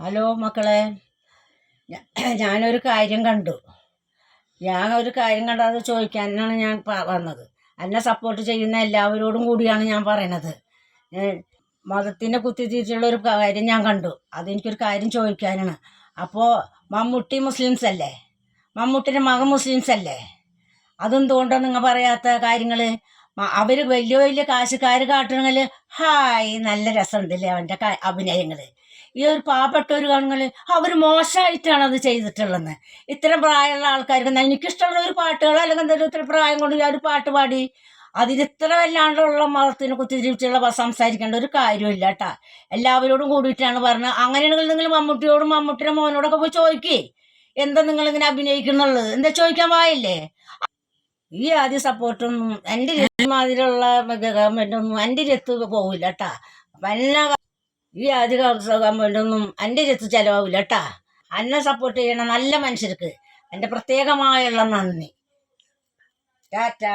Hello മക്കളെ. ഞാനൊരു കാര്യം കണ്ടു. ഞാൻ ഒരു കാര്യം കണ്ടത് ചോദിക്കാനാണ് ഞാൻ വന്നത്. എന്നെ സപ്പോർട്ട് ചെയ്യുന്ന എല്ലാവരോടും കൂടിയാണ് ഞാൻ പറയണത്. മതത്തിനെ കുത്തിത്തിരിച്ചുള്ള ഒരു കാര്യം ഞാൻ കണ്ടു. അതെനിക്കൊരു കാര്യം ചോദിക്കാനാണ്. അപ്പോൾ മമ്മൂട്ടി മുസ്ലിംസ് അല്ലേ? മമ്മൂട്ടിന്റെ മകൻ മുസ്ലിംസ് അല്ലേ? അതെന്തുകൊണ്ടാണ് നിങ്ങൾ പറയാത്ത കാര്യങ്ങൾ അവർ വലിയ വലിയ കാശുകാർ കാട്ടണങ്ങൾ ഹായ് നല്ല രസമുണ്ടല്ലേ അവന്റെ അഭിനയങ്ങൾ ഈ ഒരു പാവപ്പെട്ടവർ കാണുങ്ങൾ അവർ മോശമായിട്ടാണ് അത് ചെയ്തിട്ടുള്ളത് ഇത്തരം പ്രായമുള്ള ആൾക്കാർക്ക് എനിക്കിഷ്ടമുള്ള ഒരു പാട്ടുകൾ അല്ലെങ്കിൽ എന്തെങ്കിലും ഇത്ര പ്രായം കൊണ്ട് ഒരു പാട്ട് പാടി അതിന് ഇത്ര വല്ലാണ്ടുള്ള മതത്തിനെ കുത്തിരിച്ചുള്ള സംസാരിക്കേണ്ട ഒരു കാര്യമില്ല കേട്ടാ. എല്ലാവരോടും കൂടിയിട്ടാണ് പറഞ്ഞത്. അങ്ങനെയാണെങ്കിൽ നിങ്ങൾ മമ്മൂട്ടിയോടും മമ്മൂട്ടിയുടെ മോനോടൊക്കെ പോയി ചോദിക്കേ. എന്താ നിങ്ങൾ ഇങ്ങനെ അഭിനയിക്കുന്നുള്ളത്? എന്താ ചോദിക്കാൻ പാടില്ലേ ഈ ആദ്യ സപ്പോർട്ടൊന്നും എന്റെ മാതിരിയുള്ള ഗവൺമെന്റൊന്നും എന്റെ രത്ത് പോകില്ല കേട്ടാ അപ്പം ഈ ആദ്യ ഗവൺമെന്റൊന്നും എന്റെ രത്ത് ചെലവാകില്ല കേട്ടാ എന്നെ സപ്പോർട്ട് ചെയ്യണ നല്ല മനുഷ്യർക്ക് എന്റെ പ്രത്യേകമായുള്ള നന്ദി. ടാറ്റാ.